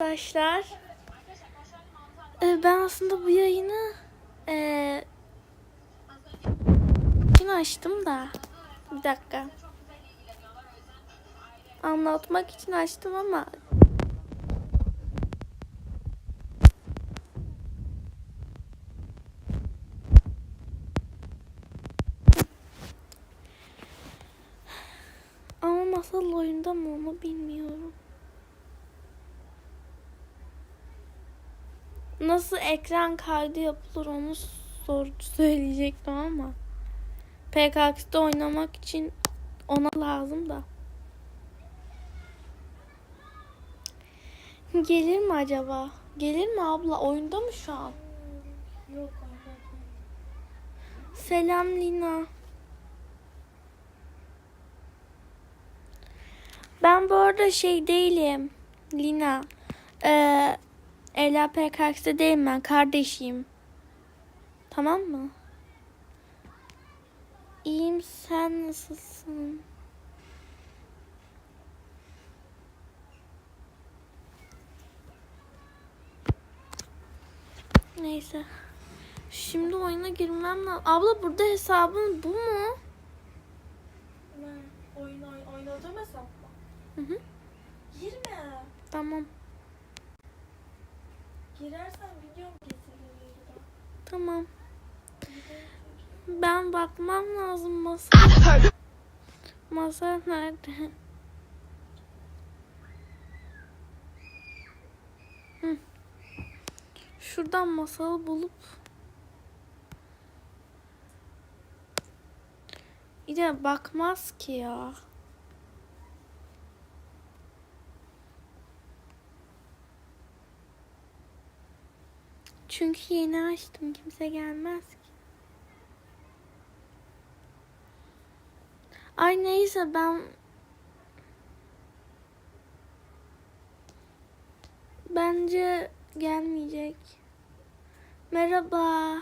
Arkadaşlar e, ben aslında bu yayını e, açtım da bir dakika anlatmak için açtım ama ama masal oyunda mı onu bilmiyorum. Nasıl ekran kaydı yapılır onu sor söyleyecektim ama PKX'de oynamak için ona lazım da. Gelir mi acaba? Gelir mi abla? Oyunda mı şu an? Yok Selam Lina. Ben bu arada şey değilim. Lina. Ela PKX'de değilim ben. Kardeşiyim. Tamam mı? İyiyim sen nasılsın? Neyse. Şimdi oyuna girmem lazım. Abla burada hesabın bu mu? Ben oyun oyn oynadığım hesap mı? Hı hı. Girme. Tamam. Girersen videom videoda. Tamam. Ben bakmam lazım masa. Masa nerede? Hı. Şuradan masalı bulup Bir de bakmaz ki ya. Çünkü yeni açtım. Kimse gelmez ki. Ay neyse ben bence gelmeyecek. Merhaba.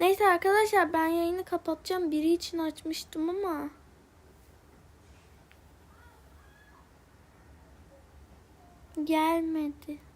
Neyse arkadaşlar ben yayını kapatacağım. Biri için açmıştım ama. Gelmedi.